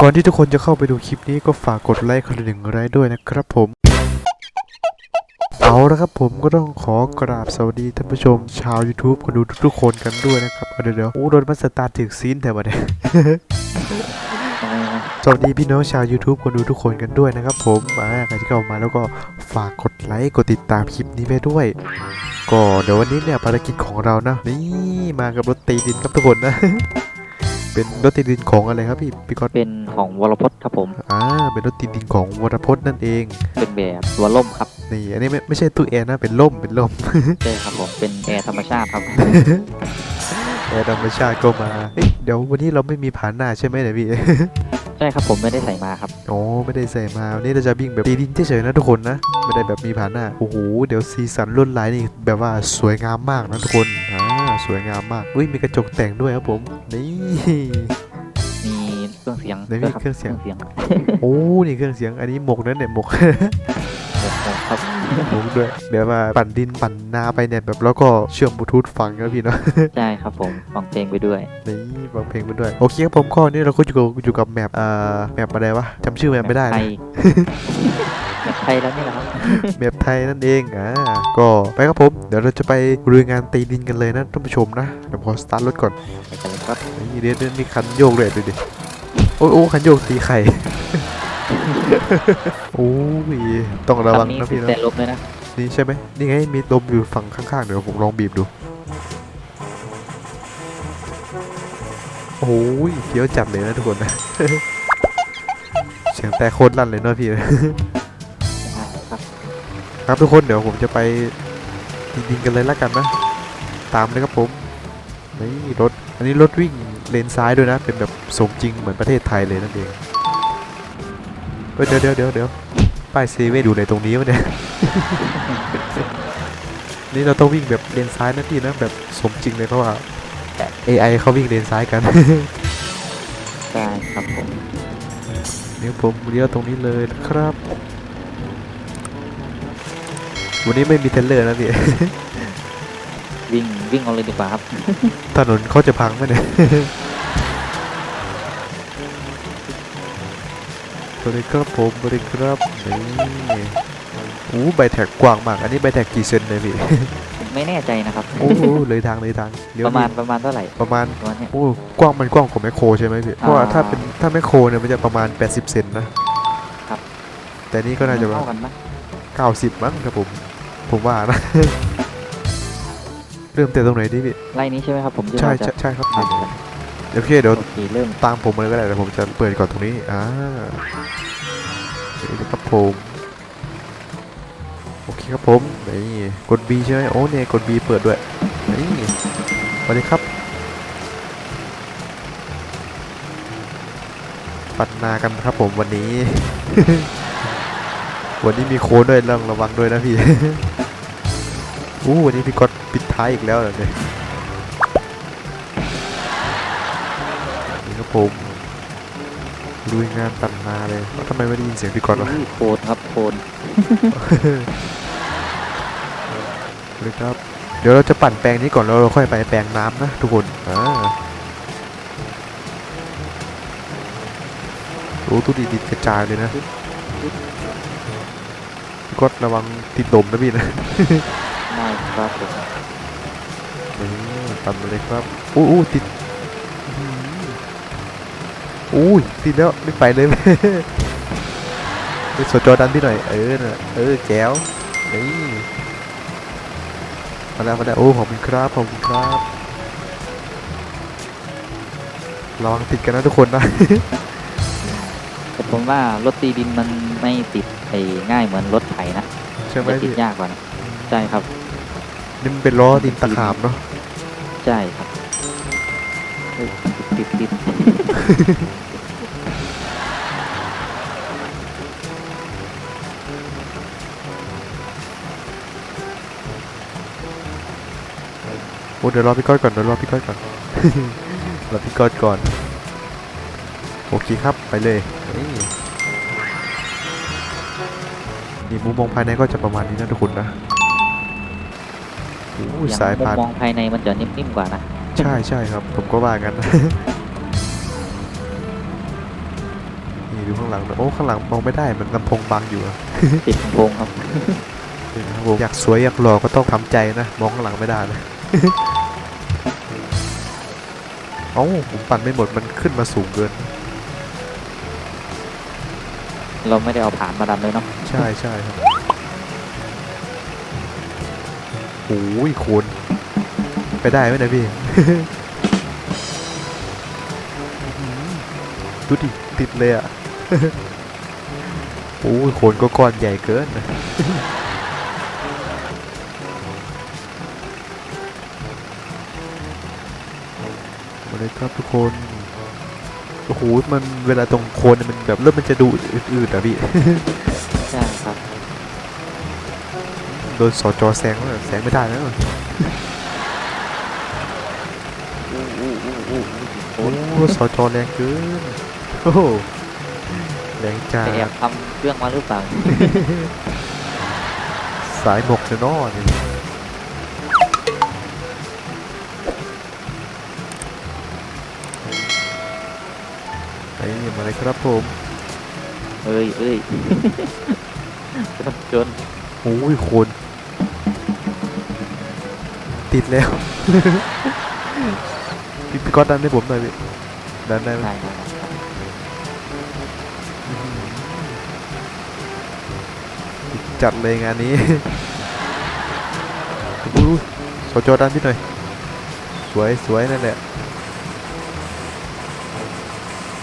ก่อนที่ทุกคนจะเข้าไปดูคลิปนี้ก็ฝากกดไลค์คนละหนึ่งไลค์ด้วยนะครับผม เอาละครับผมก็ต้องขอกราบสวัสดีท่านผู้ชม ชาว YouTube คนดูทุกๆคนกันด้วยนะครับเอาเดี๋ยวๆโอ้โดนมันสตาร์ทถึงซีนแต่วันนี้ สวัสดีพี่น้องชาว YouTube คนดูทุกคนกันด้วยนะครับผมอ่าใครที่เข้ามาแล้วก็ฝากกดไลค์กดติดตามคลิปนี้ไปด้วย ก็เดี๋ยววันนี้เนี่ยภารกิจของเรานะนี่มากับรถตีดินครับทุกคนนะ เป็นรถตีดินของอะไรครับพี่พี่ก๊อตเป็นของวรพจน์ครับผม อ่า เป็นรถตีดินของวรพจน์นั่นเอง เป็นแบบตัวล่มครับ นี่ อันนี้ไม่ไม่ใช่ตู้แอร์นะ เป็นล่ม เป็นล่ม ใช่ครับผม เป็นแอร์ธรรมชาติครับ แอร์ธรรมชาติก็มาเอ๊ะเดี๋ยววันนี้เราไม่มีผานหน้าใช่ไหมเนี่ยพี่ ใช่ครับผมไม่ได้ใส่มาครับ โอ้ไม่ได้ใส่มา วันนี้เราจะวิ่งแบบตีดินเฉยๆนะทุกคนนะ ไม่ได้แบบมีผานหน้า โอ้โห เดี๋ยวซีสันลวดลายนี่แบบว่าสวยงามมากนะทุกคนอ่า สวยงามมากอุ้ยมีกระจกแต่งด้วยครับผมนี่มีเครื่องเสียงไหนมีด้วยเครื่องเสียงเสียงโอ้นี่เครื่องเสียงอันนี้หมกนั่นเนี่ยหมกโอ้โหครับหมกด้วยเดี๋ยวมาปั่นดินปั่นนาไปเนี่ยแบบแล้วก็เชื่อมบลูทูธฟังนะพี่เนาะใช่ครับผมฟังเพลงไปด้วยนี่ฟังเพลงไปด้วยโอเคครับผมข้อนี้เราก็อยู่กับอยู่กับแมปอ่าแมปอะไรวะจำชื่อแมปไม่ได้ไทนะยแบบ ไทยแล้วนี่แหละครับเมพไทยนั่นเองอ่าก็ไปครับผม เดี๋ยวเราจะไปลุยงานตีดินกันเลยนะท่านผู้ชมนะเดี๋ยวพอสตาร์ทรถก่อนไปกันเลยครับนี่เดี๋ยวเดี๋ยวมีคันโยกด้วยดูดิโอ้ยโอ้คันโยกตีไข่โอ้ยต้องระวังคำนี้นะติพี่ดนะแต่ลบเลยนะนี่ใช่ไหมนี่ไงมีลมอยู่ฝั่งข้างๆเดี๋ยวผมลองบีบดูโอ้ยเฟี้ยวจัดเลยนะทุกคนนะเสียงแต่โคตรลั่นเลยเนาะพี่ใช่ครับ ครับทุกคนเดี๋ยวผมจะไปดินๆกันเลยละกันนะ ตามเลยครับผมนี่รถอันนี้รถวิ่งเลนซ้ายด้วยนะ เป็นแบบสมจริงเหมือนประเทศไทยเลยนั่นเองเฮ้ยเดี๋ยวเดี๋ยวเดี๋ยวเดี๋ยวป้ายเซเว่นอยู่ในตรงนี้วะเนี่ยนี่เราต้องวิ่งแบบเลนซ้ายนะพี่นะแบบสมจริงเลยเพราะว่า AI เขาวิ่งเลนซ้ายกันใช่ครับผมเดี๋ยวผมเลี้ยวตรงนี้เลยนะครับ วันนี้ไม่มีเทรลเลอร์นะพี่ วิ่งวิ่งเอาเลยดีกว่าครับ ถนนเขาจะพังไหมเนี่ย สวัสดีครับผมสวัสดีครับนี่โอ้ใบแท็กกว้างมาก อันนี้ใบแท็กกี่เซนเลยพี่ผมไม่แน่ใจนะครับ โอ้เลยทางเลยทางเดี๋ยวประมาณนี่ประมาณเท่าไหร่ประมาณ ประมาณเนี้ย โอ้กว้างมันกว้างกว่าแมคโครใช่ไหมพี่ เพราะว่าอ่าถ้าเป็นถ้าแมคโครเนี่ยมันจะประมาณ 80 เซนนะครับ แต่นี่ก็น่าจะประเท่ามาณกันปะ90 มั้งครับผม ผมว่านะ เริ่มแต่ตรงไหนดีพี่ ไล่นี้ใช่ไหมครับ ผมที่ใช่เราจะใช่ใช่ครับทำกันเดี๋ยวโอเคเดี๋ยวโอเคเริ่มตามผมมาเลยก็ได้แต่ผมจะเปิดก่อนตรงนี้อ่านี่ครับผมโอเคครับผมนี่กด B ใช่ไหมโอ้เนี่ยกด B เปิดด้วยนี่สวัสดีครับปัดนากันครับผมวันนี้ วันนี้มีโค้ดด้วยต้องระวังด้วยนะพี่อู้วันนี้พี่กดปิดท้ายอีกแล้วเหรอเนี่ยนี่ครับผมลุยงานตัดนาเลยแล้วทำไมไม่ได้ยินเสียงพี่กอดวะอุ้ยโคนครับโคนเลยครับ เดี๋ยวเราจะปั่นแปลงนี้ก่อนแล้วเราค่อยไปแปลงน้ำนะทุกคนอ่าโอ้ตู้ดีดิดกระจายเลยนะพี่ กดระวังติดลมนะพี่นะได้ครับผมนี่ปั่นมาเลยครับอู้อู้ติดอื้อหืออู้ยติดแล้วไม่ไปเลยไปสดจอดันพี่หน่อยเออน่ะเออแก้วนี่มาแล้วมาแล้วโอ้ขอบคุณครับขอบคุณครับระวังติดกันนะทุกคนนะแต่ผมว่ารถตีดินมันไม่ติด ไอ้ง่ายเหมือนรถไถนะใช่ไหมจะติดพี่ยากกว่านะใช่ครับ นี่มันเป็นล้อดินตะขาบเนาะใช่ครับเฮ้ยติดติดติด โอ้เดี๋ยวรอพี่ก้อยก่อนเดี๋ยวรอพี่ก้อยก่อน รอพี่ก้อยก่อน โอเคครับไปเลยนี่ นี่มุมมองภายในก็จะประมาณนี้นะทุกคนนะโอ้ยอย่างสายมุมพานมองภายในมันจะนิ่มๆกว่านะ ใช่ใช่ครับ ผมก็ว่างั้นดูข้างหลังหน่อยโอ้ข้างหลังมองไม่ได้มันลำโพงบังอยู่อะติดลำโพงครับนี่นะครับผมอยากสวยอยากหล่อก็ต้องทำใจนะมองข้างหลังไม่ได้นะเอ้าผมปั่นไม่หมดมันขึ้นมาสูงเกิน เราไม่ได้เอาผ่านมาดันเลยเนาะใช่ใช่ครับโอ้ยโคนไปได้ไหมเนะพี่ ดูดิติดเลยอะ โอ้ยโคนก็ก้อนใหญ่เกินนะมาเลยครับทุกคน โอ้โหมันเวลาตรงโคนเนี่ยมันแบบเริ่มมันจะดูอืดๆอะพี่ ใช่ครับ โดนสอจอแซงแล้วแซงไม่ได้แล้วโอ้โหสอจอแรงเกินโอ้โหแรงจัไปแอดบทำเครื่องมาหรือเปล่า สายหมกเนอะนี่ไอ้มาเลยครับผมเอ้ยเอ้ยจนจนโอ้ยโคน ติดแล้ว พี่พี่ก๊อตดันให้ผมหน่อยพี่ดันได้ไหมได้ครับจัดเลยงานนี้อู้สจอดันพี่หน่อย สวยสวยนั่นแหละ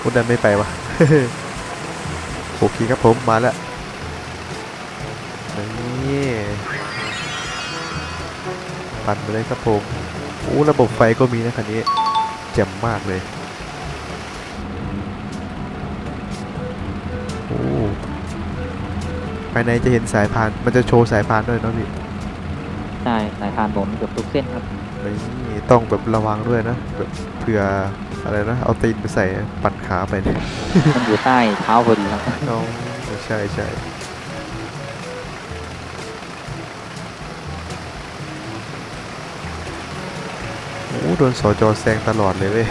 พูดดันไม่ไปวะโอเคครับผมมาแล้วนี่ปั่นไปเลยครับผมโอ้ระบบไฟก็มีนะคันนี้แจ่มมากเลยโอ้ภายในจะเห็นสายพานมันจะโชว์สายพานด้วยเนาะพี่ใช่สายพานผมเกือบทุกเส้นครับนี่ต้องแบบระวังด้วยนะแบบเผื่ออะไรนะเอาตีนไปใส่ปัด ขาไปเนี่ยมันอยู่ใต้เท้าพอดีครับน้องใช่ใช่โอ้โดนสอจอแซงตลอดเลยเว้ย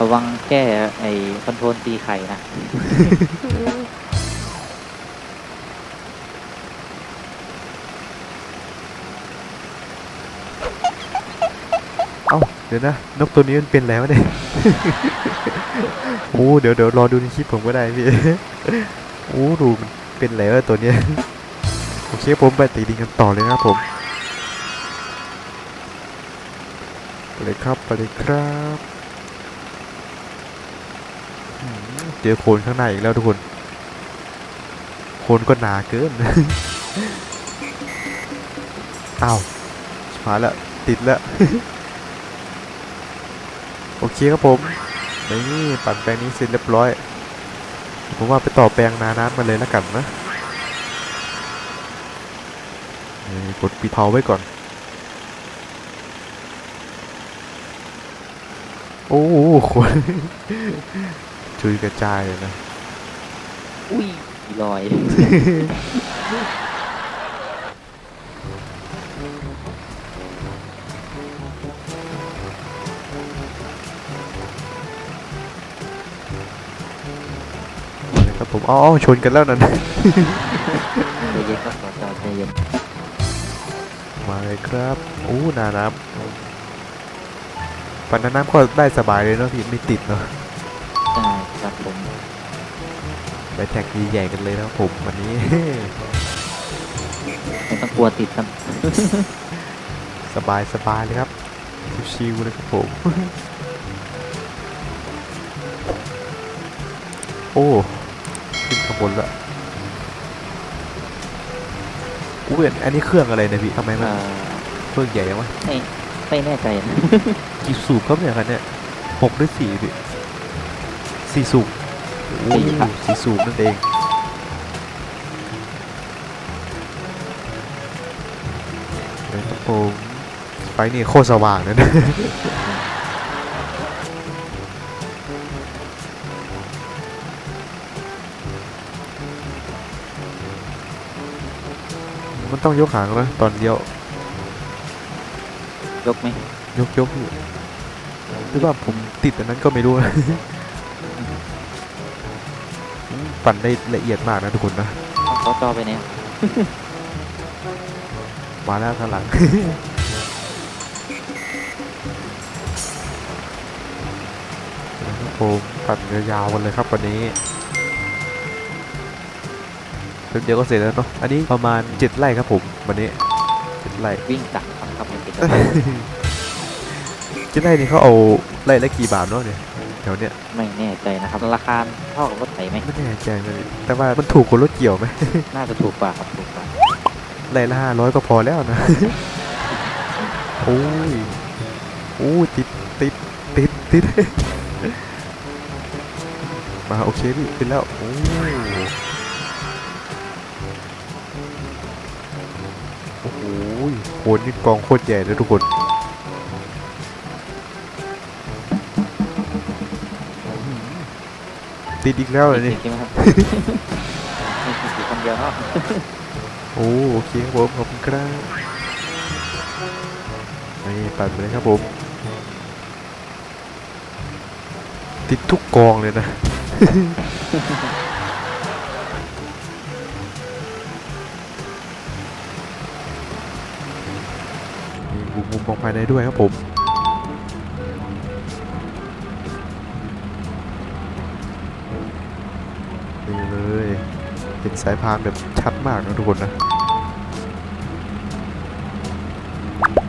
ระวังแก้ไอ้คอนโทรลตีไข่นะ เอ้าเดี๋ยวนะนกตัวนี้มันเป็นแล้วเนี่ยโอ้เดี๋ยวเดี๋ยวรอดูในคลิปผมก็ได้พี่โอ้ดูมันเป็นแล้วตัวเนี้ยโอเคผมไปตีดิงกันต่อเลยนะครับผมไปเลยครับไปเลยครับเจอโคนข้างในอีกแล้วทุกคนโคนก็หนาเกินอ้าวมาแล้วติดแล้ว โอเคครับผมนี่ปั่นแปลงนี้เสร็จเรียบร้อย ผมว่าไปต่อแปลงนาน้ำมาเลยแล้วกันนะนี่กดปิดเผาไว้ก่อน โอ้โหคนจุยกระจายเลยนะ อุ้ยลอย ผมอ๋อชนกันแล้วนั่นใจเย็นครับสจใจเย็นมาเลยครับโอ้นาน้ำปั่นนาน้ำก็ได้สบายเลยเนาะพี่ไม่ติดเนาะใช่ครับผมไปแท็กใหญ่ๆกันเลยนะครับผมวันนี้ ไม่ต้องกลัวติดครับสบายสบายเลยครับชิวๆเลยครับผม โอ้ ขึ้นข้างบนละอู้ยอันนี้เครื่องอะไรเนะพี่ทำไมมันเอ่อเครื่องใหญ่จังวะไม่ไม่แน่ใจนะกี่สูบครับเนี่ยคันเนี่ยหกหรือสี่พี่สี่สูบโอ้สี่ครับสี่สูบนั่นเองเลยครับผมไฟนี่โคตรสว่างเลยนะมัน ต้องยกหางเลยตอนเดียวยกไหมยกยกอยู่หรือว่าผมติดอันนั้นก็ไม่รู้นะ ปั่นได้ละเอียดมากนะทุกคนนะเอาขาต่อไปเนี่ยมาแล้วข้างหลัง โอ้โหปั่นยาวๆกันเลยครับวันนี้ ป๊บเดียวก็เสร็จแล้วเนาะอันนี้ประมาณเจ็ดไร่ครับผมวันนี้เจ็ดไร่วิ่งจักรครับครับมันเป็นเจ็ดไร่นี่เขาเอาไร่ละกี่บาทเนาะเนี่ยแถวเนี้ยไม่แน่ใจนะครับราคาเท่ากับรถไถไหมไม่แน่ใจเลยแต่ว่ามันถูกกว่ารถเกี่ยวไหมน่าจะถูกกว่าครับถูกกว่าไร่ละห้าร้อยก็พอแล้วนะโอ้ยโอ้ยติดติดติดติดมาโอเคพี่ขึ้นแล้วโอ้โโคนนี่กองโคตรใหญ่เลยทุกคนติดอีกแล้วเหรอจรินี่งใช่ไหมครับมีสี่คนเดียวเนาะโอ้โอเคครับผมขอบคุณครับนี่ปั่นไปเลยครับผม ติดทุกกองเลยนะ มีมุมมุมมองภายในด้วยครับผมนี่เลยเป็นสายพานแบบชัดมากนะทุกคนนะ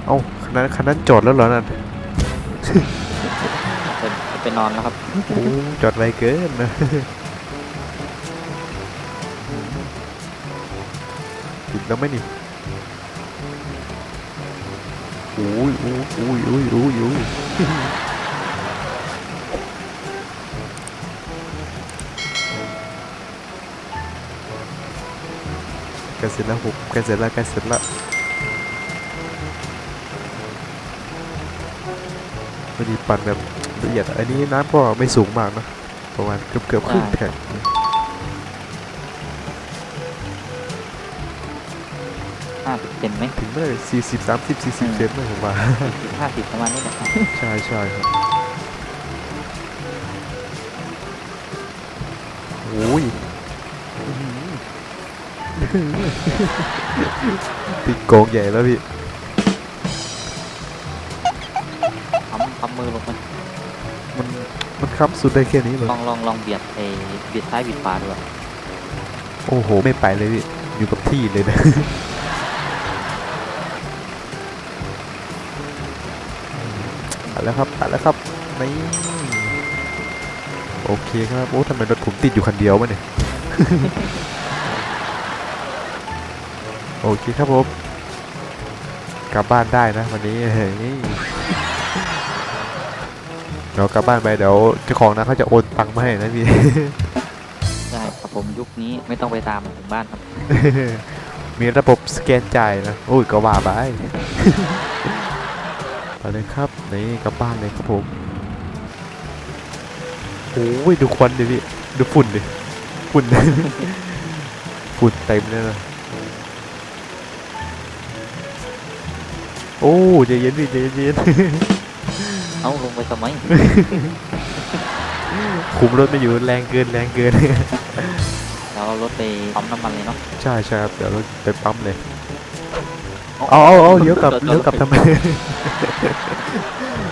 เอ้าคันนั้นคันนั้นจอดแล้วเหรอนั่นเป็นไปนอนแล้วครับโอ้จอดไวเกินนะติดแล้วไหมนี่โอ้ยโอ้ยโอ้ยโอ้ยโอ้ยโอ้ยกล้เสร็จแล้วผมใกล้เสร็จแล้วกล้เสร็จแล้วพอดีปั่นแบบละเอียดอันนี้น้ำก็ไม่สูงมากนะประมาณเกือบเกือบครึ่งแผ่น ห้าสิบเซนไหมถึงเมื่อสี่สิบสามสิบสี่สิบเซนเลยผมว่าสิบห้าสิบประมาณนี้แหละใช่ใช่ครับโอ้ยอื้อหือติดโกงใหญ่แล้วพี่ทำทำมือลงมันมันมันค้ำสุดได้แค่นี้เลยลองลองลองเบียดไอ้เบียดซ้ายเบียดขวาดูอะโอ้โห ไม่ไปเลยพี่อยู่กับที่เลยนะ ตัดแล้วครับตัดแล้วครับนี่โอเคครับโอ้ทำไมรถผมติดอยู่คันเดียววะเนี่ยโอเคครับผมกลับบ้านได้นะวันนี้เฮ้ยเดี๋ยวกลับบ้านไปเดี๋ยวเจ้าของนะเขาจะโอนตังค์มาให้นะพี่ใช่ครับผมยุคนี้ไม่ต้องไปตามถึงบ้านครับ มีระบบสแกนจ่ายนะโอ้ยก็ว่าไปไป เลยครับนี่กลับบ้านเลยครับผมโอ้ยดูควันดิพี่ดูฝุ่นดิฝุ่น ฝุ่นเต็มเลยนะโอ้ใจเย็นพี่ใจเย็นเอาลงไปทำไมคุมรถไม่อยู่แรงเกินแรงเกินเราเอารถไปปั๊มน้ำมันเลยเนาะใช่ใช่ครับเดี๋ยวเราไปปั๊มเลย เอาเอาเอาเลี้ยวกลับเลี้ยวกลับทำไม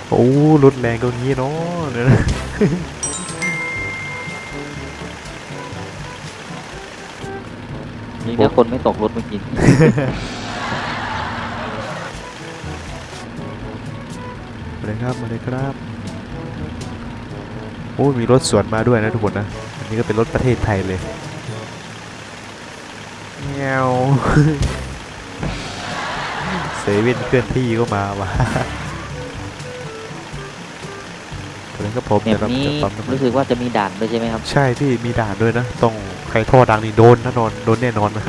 โอ้รถแรงตรงนี้เนาะเนี่ยนะนี่คนไม่ตกรถเมื่อกี้มาเลยครับมาเลยครับโอ้มีรถสวนมาด้วยนะทุกคนนะอันนี้ก็เป็นรถประเทศไทยเลยเงี้ยว เซเว่นเคลื่อนที่ก็มาว่ะตอนนี้ก็ผมแบเดี๋ยวบเรานี้จะปั๊มน้ำมันรู้สึกว่าจะมีด่านด้วยใช่ไหมครับ ใช่พี่มีด่านด้วยนะต้องใครท่อดังนี่โดนแน่นอนโดนแน่นอนนะ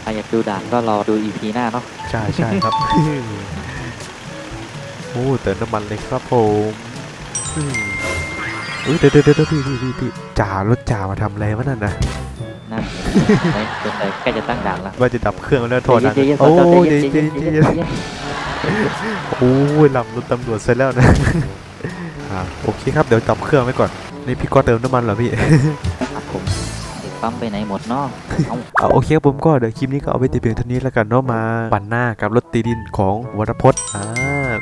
ใครอยากดูด่านก็รอดู EP หน้าเนาะ ใช่ใช่ครับ โอ้เติมน้ำมันเลยครับผมอืมเอ้ยเดี๋ยวเดี๋ยวเดี๋ยวพี่พี่พี่พี่จ่ารถจ่ามาทำอะไรวะนั่นนะ นั่นไม่สนใจใกล้จะตั้งด่านละว่าจะดับเครื่องแล้วโทษนะใจเย็นๆโอ้ใจยเย็นๆเย็นใจเย็นเย็นๆใจเย็นโอ้ยลำรถตำรวจเสร็จแล้วนะอ่าโอเคครับเดี๋ยวดับเครื่องไว้ก่อนๆนี่พี่ก็เติมน้ำมันเหรอพี่ ครับผมเด็กปั๊มไปไหนหมดเนาะเอาเอาโอเคครับผมก็เดี๋ยวคลิปนี้ก็เอาไว้แต่เพียงเท่านี้แล้วกันเนาะมาปั่นหน้ากับรถตีดินของวรพจน์อ่า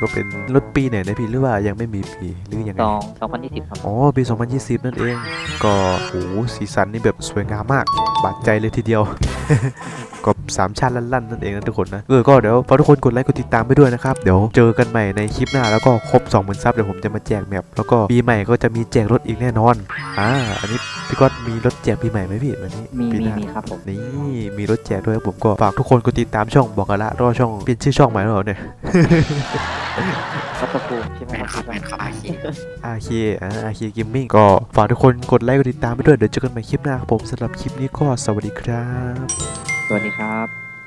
ก็เป็นรถปีไหนนะพี่หรือว่ายังไม่มีปีหรือยังไงสองสองพันยี่สิบครับ อ๋อปี 2020 นั่นเอง ก็โหสีสันนี่แบบสวยงามมาก บาดใจเลยทีเดียว ก็สามชาติลั่นๆนั่นเองนะทุกคนนะเออก็เดี๋ยวฝากทุกคนกดไลค์กดติดตามไปด้วยนะครับเดี๋ยวเจอกันใหม่ในคลิปหน้าแล้วก็ครบ20,000ซับเดี๋ยวผมจะมาแจกแมปแล้วก็ปีใหม่ก็จะมีแจกรถอีกแน่นอนอ่าอันนี้พี่ก๊อตมีรถแจกปีใหม่ไหมพี่วันนี้มีปีมีหน้ามีครับผมนี่มีรถแจกด้วยครับผมก็ฝากทุกคนกดติดตามช่องบอกกันละรอช่องเปลี่ยนชื่อช่องใหม่แล้วเหรอเนี่ย วัตภูมิใช่ไหมแมนคครัรับบแมนครับอาคีอาคีอ่าอาคีกิมมิ่งก็ฝากทุกคนกดไลค์กดติดตามไปด้วยเดี๋ยวเจอกันใหม่คลิปหน้าครับผมสำหรับคลิปนี้ก็สวัสดีครับ สวัสดีครับ